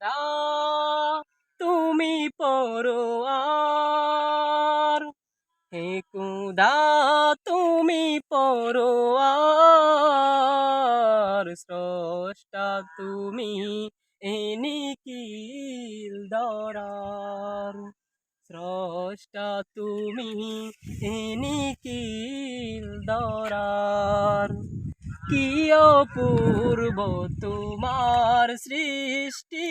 কুদা তুমি পরোয়ার হে কুদা, তুমি পরোয়ার স্রষ্টা, তুমি এনিকিল দরার। স্রষ্টা, তুমি এনিকিল দরার। কি অপূর্ব তোমার সৃষ্টি।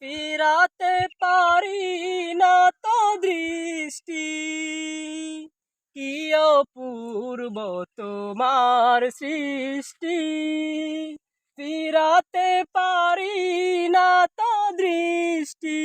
ফিরাতে পারি না তো দৃষ্টি। কি অপূর্ব তোমার সৃষ্টি। ফিরাতে পারি না তো দৃষ্টি।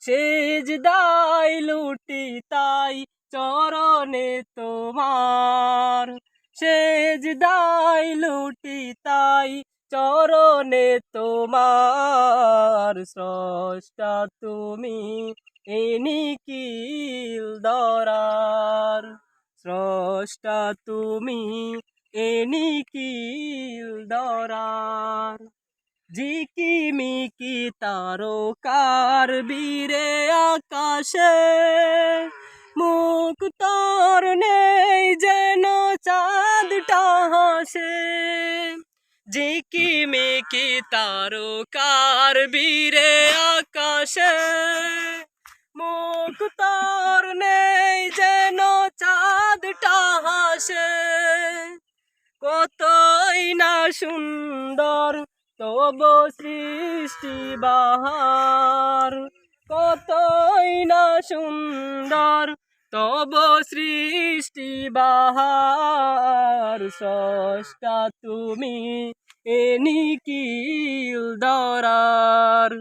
সেজ দাই লুটি তাই চরণে তোমার। সেজ দাই লুটি তাই চরণে তোমার। স্রষ্টা তুমি এনিকিল দরার। স্রষ্টা তুমি এনিকিল দরার। ঝিকিমিকি তারকার বীরে আকাশে মুখ তোর নেই যেন চাঁদটা হাসে। ঝিকিমিকি তারকার বীরে আকাশে। মুখ তোর নেই যেন চাঁদটা হাসে। কতই না সুন্দর তব সৃষ্টি বাহার। কতই না সুন্দর তব সৃষ্টি বাহার সষ্টা তুমি এনিকিল দরার।